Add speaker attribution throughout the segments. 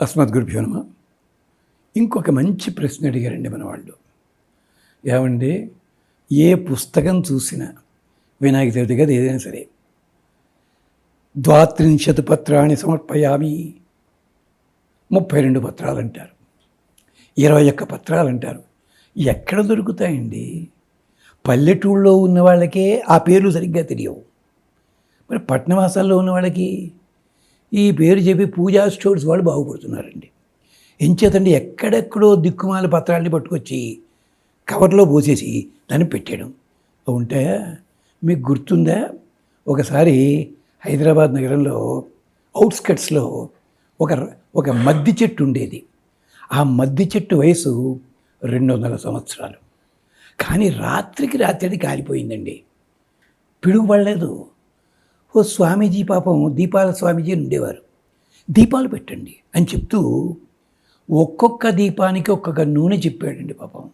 Speaker 1: అస్మద్గురుభ్యో నమ. ఇంకొక మంచి ప్రశ్న అడిగారండి మన వాళ్ళు ఏమండి? ఏ పుస్తకం చూసినా వినాయక చవితి కదా ఏదైనా సరే. ద్వాత్రింశత పత్రాన్ని సమర్పయామి. ముప్పై రెండు పత్రాలు అంటారు ఇరవై ఒక్క పత్రాలు అంటారు ఎక్కడ దొరుకుతాయండి? పల్లెటూళ్ళలో ఉన్న వాళ్ళకే ఆ పేర్లు సరిగ్గా తెలియవు. మరి పట్టణవాసాల్లో ఉన్న వాళ్ళకి ఈ పేరు చెప్పి పూజా స్టోర్స్ వాళ్ళు బాగుపడుతున్నారండి. ఎంచేతండి ఎక్కడెక్కడో దిక్కుమాల పత్రాల్ని పట్టుకొచ్చి కవర్లో పోసేసి దాన్ని పెట్టాడు. ఉంటే మీకు గుర్తుందా? ఒకసారి హైదరాబాద్ నగరంలో అవుట్స్కట్స్లో ఒక ఒక మద్ది చెట్టు ఉండేది. ఆ మద్ది చెట్టు వయసు రెండు వందల సంవత్సరాలు. కానీ రాత్రికి రాత్రి కాలిపోయిందండి. పిడుగు పడలేదు. ఓ స్వామీజీ పాపం దీపాల స్వామీజీ అని ఉండేవారు. దీపాలు పెట్టండి అని చెప్తూ ఒక్కొక్క దీపానికి ఒక్కొక్క నూనె చెప్పాడండి పాపం.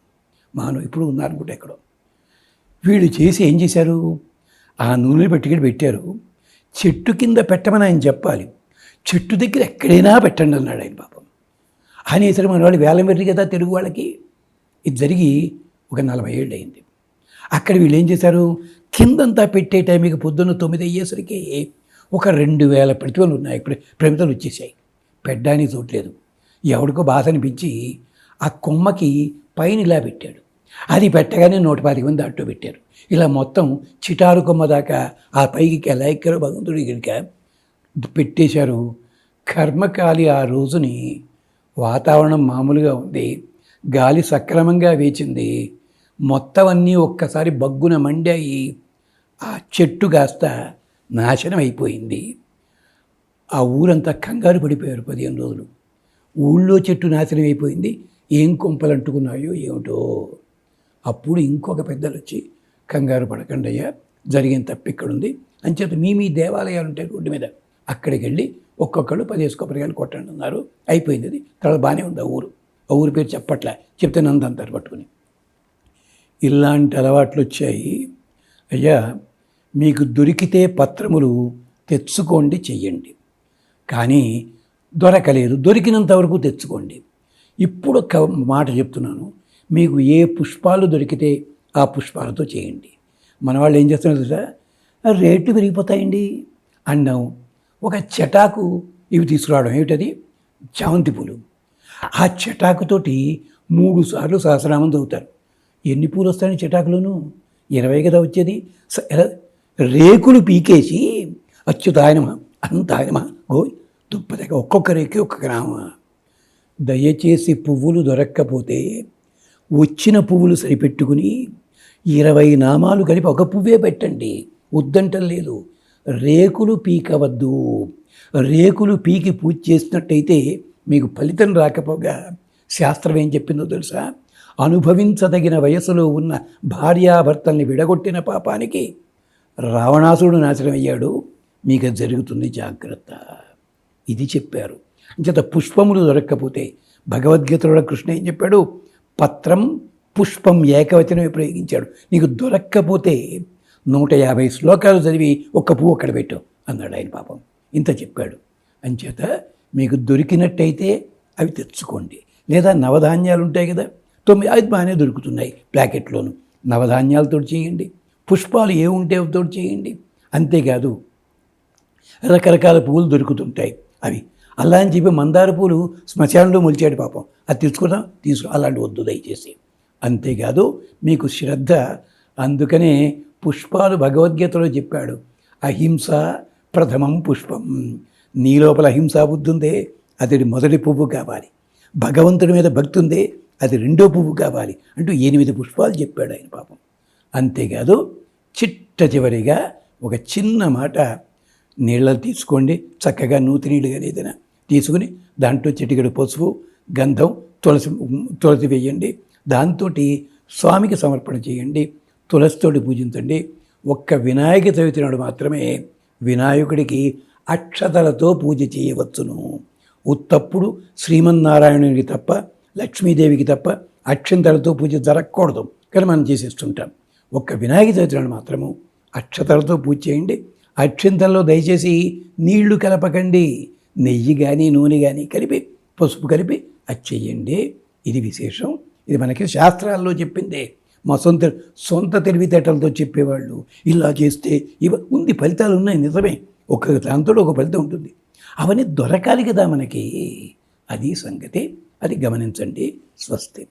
Speaker 1: మాను ఇప్పుడు ఉన్నారనుకుంటే ఎక్కడో. వీళ్ళు చేసి ఏం చేశారు? ఆ నూనె పెట్టుకుని పెట్టారు. చెట్టు కింద పెట్టమని ఆయన చెప్పాలి. చెట్టు దగ్గర ఎక్కడైనా పెట్టండి అన్నాడు ఆయన పాపం. అనేసరి మన వాళ్ళు వేలం వెర్రి కదా తెలుగు వాళ్ళకి. ఇది జరిగి ఒక నలభై ఏళ్ళు అయింది. అక్కడ వీళ్ళు ఏం చేశారు? కిందంతా పెట్టే టైంకి పొద్దున్న తొమ్మిది అయ్యేసరికి ఒక రెండు వేల ప్రతిభలు ఉన్నాయి. ఇప్పుడు ప్రమితలు వచ్చేసాయి. పెట్టడానికి చూడలేదు ఎవడికో బాధ అనిపించి ఆ కొమ్మకి పైన ఇలా పెట్టాడు. అది పెట్టగానే నూట పాతిక మంది అట్టు పెట్టారు. ఇలా మొత్తం చిటారు కొమ్మ దాకా ఆ పైకి ఎలా ఎక్కారో భగవంతుడి కనుక పెట్టేశారు. కర్మకాలి ఆ రోజుని వాతావరణం మామూలుగా ఉంది. గాలి సక్రమంగా వేచింది. మొత్తం అన్నీ ఒక్కసారి బగ్గున మండాయి. ఆ చెట్టు కాస్త నాశనం అయిపోయింది ఆ ఊరంతా కంగారు పడిపోయారు పదిహేను రోజులు. ఊళ్ళో చెట్టు నాశనం అయిపోయింది ఏం కొంపలు అంటుకున్నాయో ఏమిటో. అప్పుడు ఇంకొక పెద్దలు వచ్చి కంగారు పడకండి అయ్యా జరిగిన తప్పు ఇక్కడ ఉంది అంచేత మీ మీ దేవాలయాలు ఉంటాయి రోడ్డు మీద. అక్కడికి వెళ్ళి ఒక్కొక్కళ్ళు పదిహేసు కొబ్బరికాయలు కొట్టండి అన్నారు. అయిపోయింది అది. తర్వాత బాగానే ఉంది ఆ ఊరు. ఆ ఊరి పేరు చెప్పట్లే. చెప్తే నందంతారు పట్టుకుని. ఇలాంటి అలవాట్లు వచ్చాయి అయ్యా మీకు దొరికితే పత్రములు తెచ్చుకోండి చెయ్యండి. కానీ దొరకలేదు. దొరికినంత వరకు తెచ్చుకోండి. ఇప్పుడు ఒక మాట చెప్తున్నాను. మీకు ఏ పుష్పాలు దొరికితే ఆ పుష్పాలతో చేయండి. మన వాళ్ళు ఏం చేస్తున్నారు తెలుసా? రేట్లు పెరిగిపోతాయండి అన్నాం. ఒక చెటాకు ఇవి తీసుకురావడం. ఏమిటది? చామంతి పూలు. ఆ చెటాకుతోటి మూడు సార్లు సహస్రనామం చదువుతారు. ఎన్ని పూలు వస్తాయని చిటాకులను? ఇరవై కదా వచ్చేది. రేకులు పీకేసి అచ్యుతాయనమా అంతాయనమా గో దుప్పదగ ఒక్కొక్క రేకి ఒక్కొక్క నామ దయచేసి పువ్వులు దొరక్కపోతే వచ్చిన పువ్వులు సరిపెట్టుకుని ఇరవై నామాలు కలిపి ఒక పువ్వే పెట్టండి. వద్దంటం లేదు. రేకులు పీకవద్దు. రేకులు పీకి పూజ చేసినట్టయితే మీకు ఫలితం రాకపోగా శాస్త్రం ఏం చెప్పిందో తెలుసా? అనుభవించదగిన వయసులో ఉన్న భార్యాభర్తల్ని విడగొట్టిన పాపానికి రావణాసుడు నాశనం అయ్యాడు మీకు జరుగుతుంది జాగ్రత్త. ఇది చెప్పారు. అంచేత పుష్పములు దొరక్కపోతే భగవద్గీతలో కృష్ణ ఏం చెప్పాడు? పత్రం పుష్పం ఏకవచనమే ప్రయోగించాడు. నీకు దొరక్కపోతే నూట యాభై శ్లోకాలు చదివి ఒక్క పువ్వు అక్కడ పెట్టు అన్నాడు ఆయన పాపం. ఇంత చెప్పాడు. అంచేత మీకు దొరికినట్టయితే అవి తెచ్చుకోండి. లేదా నవధాన్యాలు ఉంటాయి కదా తొమ్మిది ఐదు బాగానే దొరుకుతున్నాయి ప్యాకెట్లోను. నవధాన్యాలతో చేయండి పుష్పాలు ఏ ఉంటే తోటి చేయండి. అంతేకాదు రకరకాల పువ్వులు దొరుకుతుంటాయి అవి. అలా అని చెప్పి మందార పూలు శ్మశానంలో మొలిచాడు పాపం. అది తీసుకుందాం తీసుకు అలాంటి వద్దు దయచేసి. అంతేకాదు మీకు శ్రద్ధ అందుకనే పుష్పాలు భగవద్గీతలో చెప్పాడు అహింస ప్రథమం పుష్పం. నీ లోపల అహింసా బుద్ధి ఉందే అతడి మొదటి పువ్వు కావాలి. భగవంతుడి మీద భక్తి ఉందే అది రెండో పువ్వు కావాలి అంటూ ఎనిమిది పుష్పాలు చెప్పాడు ఆయన పాపం. అంతేకాదు చిట్ట చివరిగా ఒక చిన్న మాట నీళ్ళని తీసుకోండి చక్కగా నూతి నీళ్ళుగా ఏదైనా తీసుకుని దాంట్లో చిటికెడు పసుపు గంధం తులసి తులసి వేయండి దాంతో స్వామికి సమర్పణ చేయండి తులసితోటి పూజించండి. ఒక్క వినాయక చవితి నాడు మాత్రమే వినాయకుడికి అక్షతలతో పూజ చేయవచ్చును. ఉత్తప్పుడు శ్రీమన్నారాయణునికి తప్ప లక్ష్మీదేవికి తప్ప అక్షంతలతో పూజ జరగకూడదు. కానీ మనం చేసేస్తుంటాం. ఒక్క వినాయక చవితి నాడు మాత్రము అక్షతలతో పూజ చేయండి. అక్షంతలో దయచేసి నీళ్ళు కలపకండి. నెయ్యి కానీ నూనె కానీ కలిపి పసుపు కలిపి అది చెయ్యండి ఇది విశేషం. ఇది మనకి శాస్త్రాల్లో చెప్పిందే. మా సొంత సొంత తెలివితేటలతో చెప్పేవాళ్ళు. ఇలా చేస్తే ఇవ ఉంది ఫలితాలు ఉన్నాయి నిజమే. ఒక దాంతో ఒక ఫలితం ఉంటుంది. అవన్నీ దొరకాలి కదా మనకి. అది సంగతి. అది గమనించండి. స్వస్తి.